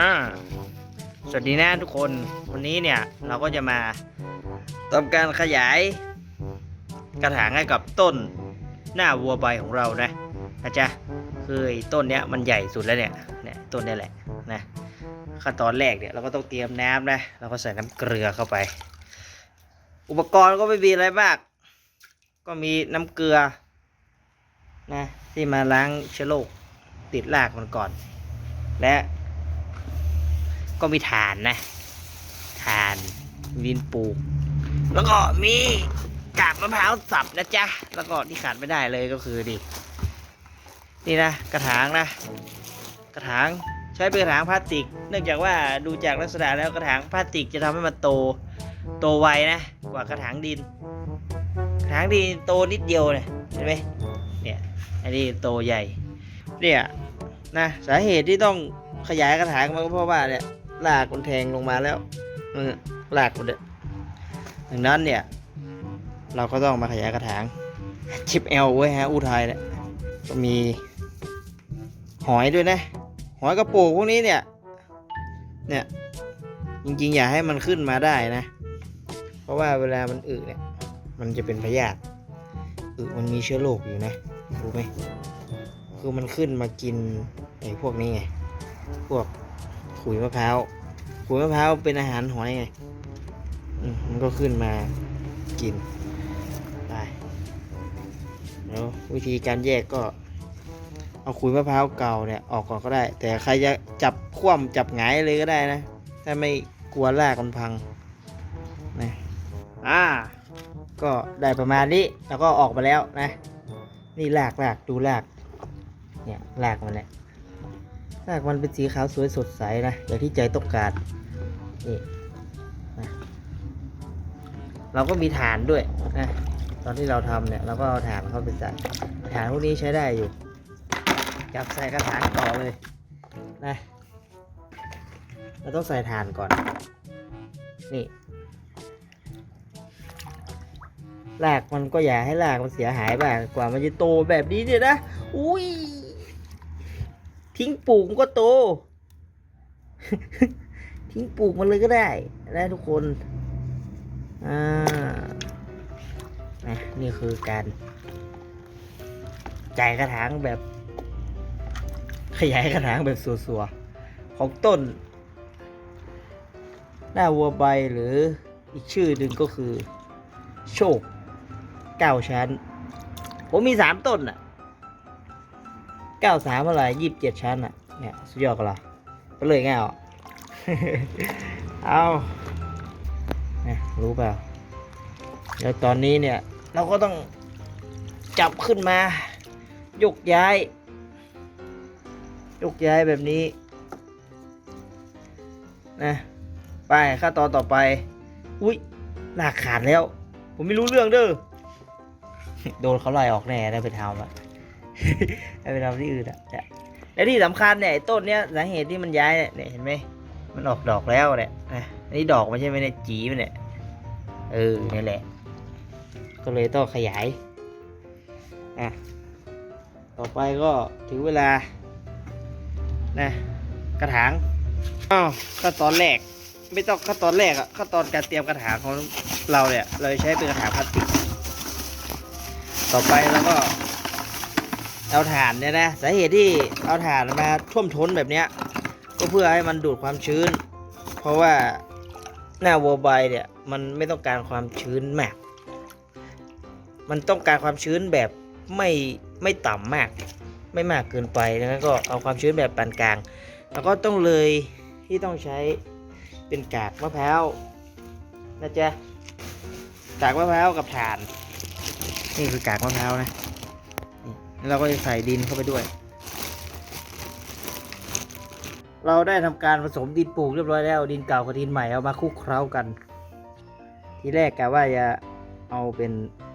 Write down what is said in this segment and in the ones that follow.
อ่าสวัสดีนะทุกคน วันนี้เนี่ยเราก็จะมาทำการขยาย กระถางให้กับต้นหน้าวัวใบของเรานะนะจ๊ะคือต้นเนี้ยมันใหญ่สุดแล้วเนี่ยเนี่ยต้นเนี้ยแหละนะขั้นตอนแรกเนี่ยเราก็ต้องเตรียมน้ำนะเราก็ใส่น้ำเกลือเข้าไป อุปกรณ์ก็ไม่มีอะไรมาก ก็มีน้ำเกลือนะที่มาล้างเชื้อโรคติดรากมันก่อน และ ก็มีฐานนะฐานวินปลูก แล้วก็มีกาบมะพร้าวสับนะจ๊ะ แล้วก็ที่ขาดไม่ได้เลยก็คือดินี่นะกระถางนะ กระถางใช้เป็นกระถางพลาสติก เนื่องจากว่าดูจากลักษณะแล้วกระถางพลาสติกจะทำให้มันโตโตไวนะกว่ากระถางดิน กระถางดินโตนิดเดียวเนี่ยเห็นไหมเนี่ยอันนี้โตใหญ่เนี่ยนะสาเหตุที่ต้องขยายกระถางมันก็เพราะว่าเนี่ย รากมันแทงลงมาแล้วเออรากมันเนี่ยดังนั้นเนี่ย เราก็ต้องมาขยายกระถางชิปเอลไว้ฮะอุทัยเนี่ยก็มีหอยด้วยนะ หอยกระปงพวกนี้เนี่ย เนี่ยจริงๆ อย่าให้มันขึ้นมาได้นะ เพราะว่าเวลามันอึเนี่ย มันจะเป็นพยาธิอึมันมีเชื้อโรคอยู่นะรู้ไหมคือมันขึ้นมากินไอ้พวกนี้ไง พวก ขุยมะพร้าวขุยมะพร้าวเป็นอาหารหอยไงมันก็ขึ้นมากินไปแล้ววิธีการแยกก็ เอาขุยมะพร้าวเก่าเนี่ยออกก่อนก็ได้ แต่ใครจะจับคว่ำจับหงายเลยก็ได้นะ ถ้าไม่กลัวรากมันพังนะอ่า ก็ได้ประมาณนี้แล้วก็ออกมาแล้วนะ นี่รากรากดูรากเนี่ยรากมันเนี่ย รากมันเป็นสีขาวสวยสดใสนะอย่างที่ใจต้องการนี่นะเราก็มีฐานด้วยนะตอนที่เราทำเนี่ยเราก็เอาฐานเข้าไปใส่ฐานพวกนี้ใช้ได้อยู่จับใส่กระถางต่อเลยนะเราต้องใส่ฐานก่อน นี่รากมันก็อย่าให้รากมันเสียหายบ้างกว่ามันจะโตแบบนี้เนี่ยนะ อุ้ย ทิ้งปลูกมันก็โต ทิ้งปลูกมันเลยก็ได้นะทุกคนอ่านะนี่คือการจ่ายกระถางแบบ ขยายกระถางแบบสัวๆของต้น หน้าวัวใบหรืออีกชื่อหนึ่งก็คือ โชคเก้าชั้น ผมมีสามต้นอะ เก้าสามอะไรยี่สิบเจ็ดชั้นอะ เนี่ยสุดยอดกันละไปเลยไงอะเอาเนี่ยรู้เปล่าแล้วตอนนี้เนี่ย เราก็ต้องจับขึ้นมา ยกย้าย ยกย้ายแบบนี้นะไปขั้นตอนต่อไป อุ้ยหน้าขาดแล้ว ผมไม่รู้เรื่องเด้อโดนเขาไล่ออกแน่ได้ไปทำอะ ให้ไปทำที่อื่นอะและที่สำคัญเนี่ยต้นเนี้ยสาเหตุที่มันย้ายเนี่ยเห็นไหมมันออกดอกแล้วเนี่ยนะอันนี้ดอกมันใช่ไหมเนี่ยจีมันเนี่ยเออนี่แหละ ก็เลยต้องขยายอะต่อไปก็ถึงเวลานะกระถางอ้าวขั้นตอนแรก ไม่ต้องขั้นตอนแรกอะขั้นตอนการเตรียมกระถางของเราเนี่ย เราใช้เป็นกระถางพลาสติก ต่อไปเราก็ เอาถ่านเนี่ยนะสาเหตุที่เอาถ่านมาท่วมท้นแบบเนี้ยก็เพื่อให้มันดูดความชื้น เพราะว่าหน้าวัวใบเนี่ยมันไม่ต้องการความชื้นมาก มันต้องการความชื้นแบบไม่ไม่ต่ำมาก ไม่มากเกินไปดังนั้นก็เอาความชื้นแบบปานกลาง แล้วก็ต้องเลยที่ต้องใช้เป็นกากมะพร้าวนะจ๊ะกากมะพร้าวกับถ่าน นี่คือกากมะพร้าวนะ เราก็จะใส่ดินเข้าไปด้วย เราได้ทำการผสมดินปลูกเรียบร้อยแล้ว ดินเก่ากับดินใหม่เอามาคลุกเคล้ากัน ทีแรกกะว่าจะเอาเป็น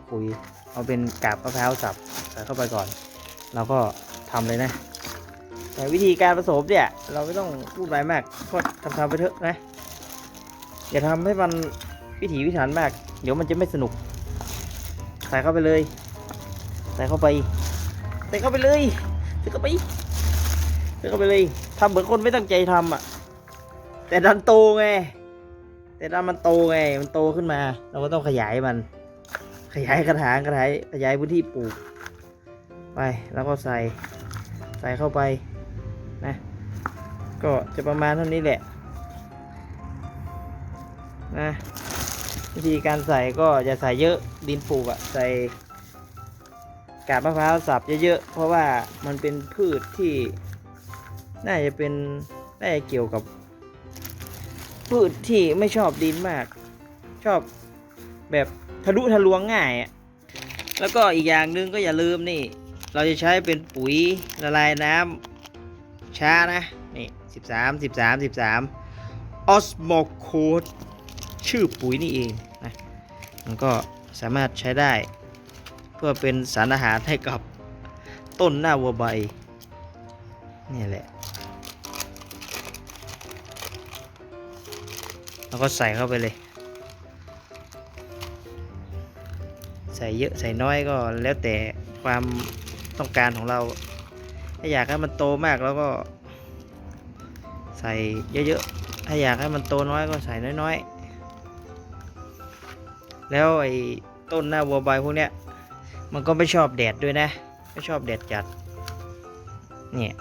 ขุย เอาเป็นกาบมะพร้าวสับใส่เข้าไปก่อน เราก็ทำเลยนะ แต่วิธีการผสมเนี่ย เราไม่ต้องพูดอะไรมากก็ทำทำไปเถอะนะ อย่าทำให้มันพิถีพิถันมาก เดี๋ยวมันจะไม่สนุก ใส่เข้าไปเลย ใส่เข้าไป เข้าไปเลยใส่เข้าไปใส่เข้าไปเลยทำเหมือนคนไม่ตั้งใจทำอะ แต่ดันโตไง แต่ดันมันโตไง มันโตขึ้นมา เราก็ต้องขยายมัน ขยายกระถางกระถางขยายพื้นที่ปลูก ไปแล้วก็ใส่ใส่เข้าไปนะก็จะประมาณเท่านี้แหละนะวิธีการใส่ก็อย่าใส่เยอะดินปลูกอะใส่ กาบมะพร้าวสับเยอะๆ เพราะว่ามันเป็นพืชที่น่าจะเป็นน่าจะเกี่ยวกับ พืชที่ไม่ชอบดินมาก ชอบแบบทะลุทะลวงง่ายอะแล้วก็อีกอย่างหนึ่งก็อย่าลืมนี่ เราจะใช้เป็นปุ๋ยละลายน้ำช้านะนี่สิบสามสิบสามสิบสามออสโมโคดชื่อปุ๋ยนี่เองนะมันก็สามารถใช้ได้ เพื่อเป็นสารอาหารให้กับต้นหน้าวัวใบ นี่แหละ แล้วก็ใส่เข้าไปเลย ใส่เยอะใส่น้อยก็แล้วแต่ความต้องการของเรา ถ้าอยากให้มันโตมากแล้วก็ ใส่เยอะๆ ถ้าอยากให้มันโตน้อยก็ใส่น้อยๆ แล้วไอ้ต้นหน้าวัวใบพวกเนี้ย มันก็ไม่ชอบแดดด้วยนะ ไม่ชอบแดดจัด เนี่ย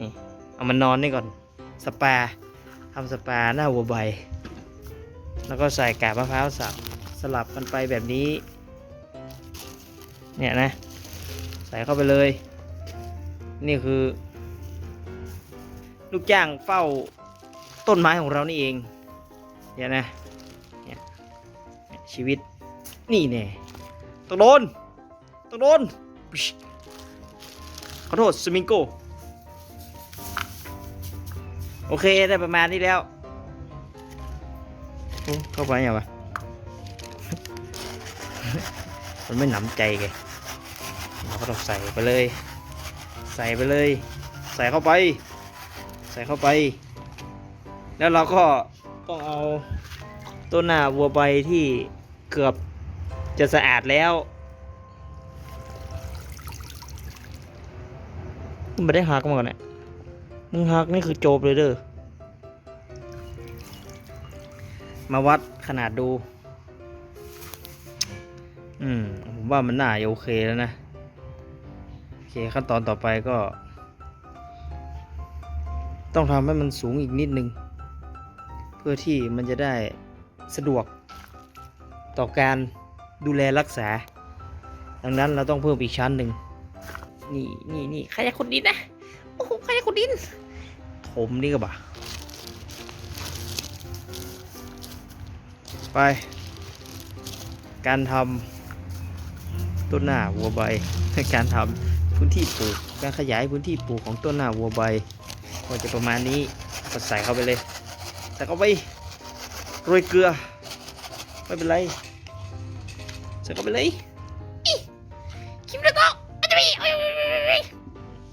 นี่ เอามันนอนนี่ก่อน สปาทำสปาหน้าวัวใบ แล้วก็ใส่กาบมะพร้าวสับ สลับกันไปแบบนี้ เนี่ยนะ ใส่เข้าไปเลย นี่คือ ลูกจ้างเฝ้าต้นไม้ของเรานี่เองเดี๋ยวนะเนี่ยนี่ยชีวิตนี่แน่ย ต้องโดนต้องโดนขอโทษสมิงโกโอเคได้ประมาณนี้แล้วเข้าไปยังวะมันไม่หนำใจแกเราก็ต้องใส่ไปเลย ใส่ไปเลย ใส่เข้าไป ใส่เข้าไป แล้วเราก็ต้องเอาต้นหน้าวัวใบที่เกือบ จะสะอาดแล้ว ไม่ได้หักมาก่อนเนี่ยมึงหักนี่คือโจบเลยเด้อ มาวัดขนาดดู อืม ผมว่ามันน่าโอเคแล้วนะ โอเคขั้นตอนต่อไปก็ ต้องทำให้มันสูงอีกนิดนึง เพื่อที่มันจะได้สะดวกต่อการ ดูแลรักษา ดังนั้นเราต้องเพิ่มอีกชั้นหนึ่งนี่นี่นี่ใครจะขุดดินนะโอ้โหใครจะขุดดินถมนี่ก็บ่าไป การทำต้นหน้าวัวใบ การทำพื้นที่ปลูก การขยายพื้นที่ปลูกของต้นหน้าวัวใบก็จะประมาณนี้ก็ใส่เข้าไปเลยใส่เข้าไปโรยเกลือ ไม่เป็นไร ใส่เข้าไปเลยอิคิมแล้วก็อาจจะมี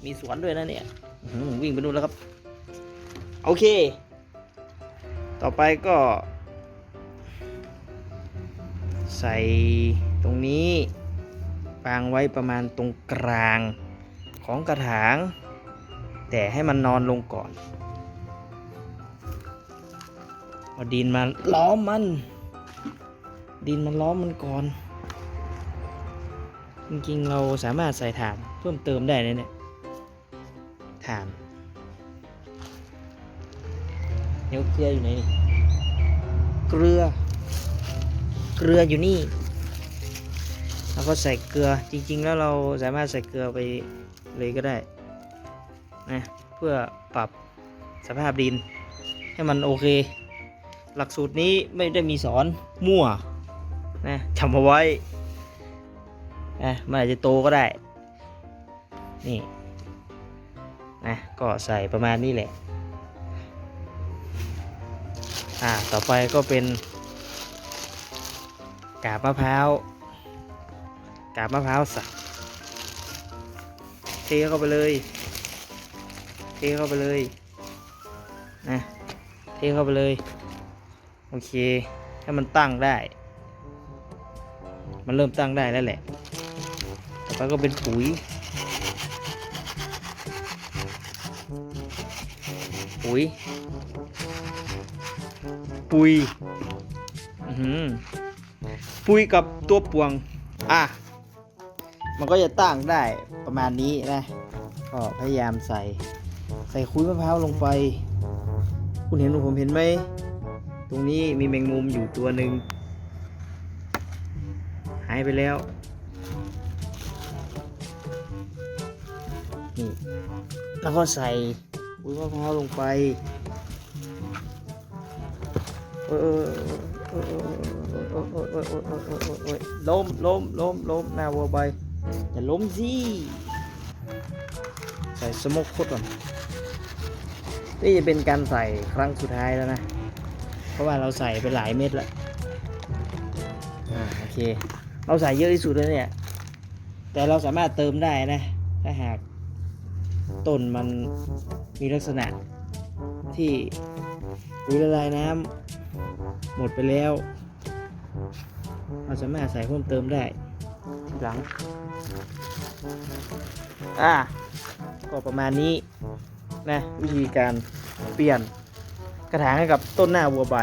มีสวนด้วยนะเนี่ยอื้อหือวิ่งไปนู่นแล้วครับ โอเค ต่อไปก็ ใส่ตรงนี้วางไว้ประมาณตรงกลางของกระถาง แต่ให้มันนอนลงก่อนเอาดินมาล้อมมัน ดินมันล้อมมันก่อน จริงๆ เราสามารถใส่ถ่านเพิ่มเติมได้เลยเนี่ยถ่านเดี๋ยวเกลืออยู่ไหนนี่เกลือ เกลืออยู่นี่แล้วก็ใส่เกลือจริง ๆ แล้วเราสามารถใส่เกลือไปเลยก็ได้นะเพื่อปรับสภาพดิน ให้มันโอเค หลักสูตรนี้ไม่ได้มีสอนมั่วนะจำเอาไว้ นะมันอาจจะโตก็ได้ นี่นะก็ใส่ประมาณนี้แหละ อ่า ต่อไปก็เป็น กาบมะพร้าว กาบมะพร้าวสับเทเข้าไปเลย เทเข้าไปเลยนะเทเข้าไปเลย โอเค ให้มันตั้งได้ มันเริ่มตั้งได้แล้วแหละ ต่อไปก็เป็นปุ๋ยปุ๋ยปุ๋ยอื้อหือปุ๋ยกับตัวปวง อะ มันก็จะตั้งได้ประมาณนี้นะก็พยายามใส่ ใส่คุยมะพร้าวลงไป คุณเห็นผมเห็นไหม ตรงนี้มีแมงมุมอยู่ตัวหนึ่งหายไปแล้ว นี่แล้วก็ใส่ปุ๋ยมะพร้าวลงไปโอ้ยล้มล้มล้มล้มหน้าวัวใบอย่าล้มสิใส่สมกโคตรก่อนนี่จะเป็นการใส่ครั้งสุดท้ายแล้วนะ เพราะว่าเราใส่ไปหลายเม็ดแล้วอ่าโอเค เราใส่เยอะที่สุดแล้วเนี่ย แต่เราสามารถเติมได้นะ ถ้าหาก ต้นมันมีลักษณะที่ปุ๋ยละลายน้ำหมดไปแล้ว เราสามารถใส่เพิ่มเติมได้ทีหลัง อ่า ก็ประมาณนี้นะวิธีการเปลี่ยนกระถางให้กับต้นหน้าวัวใบ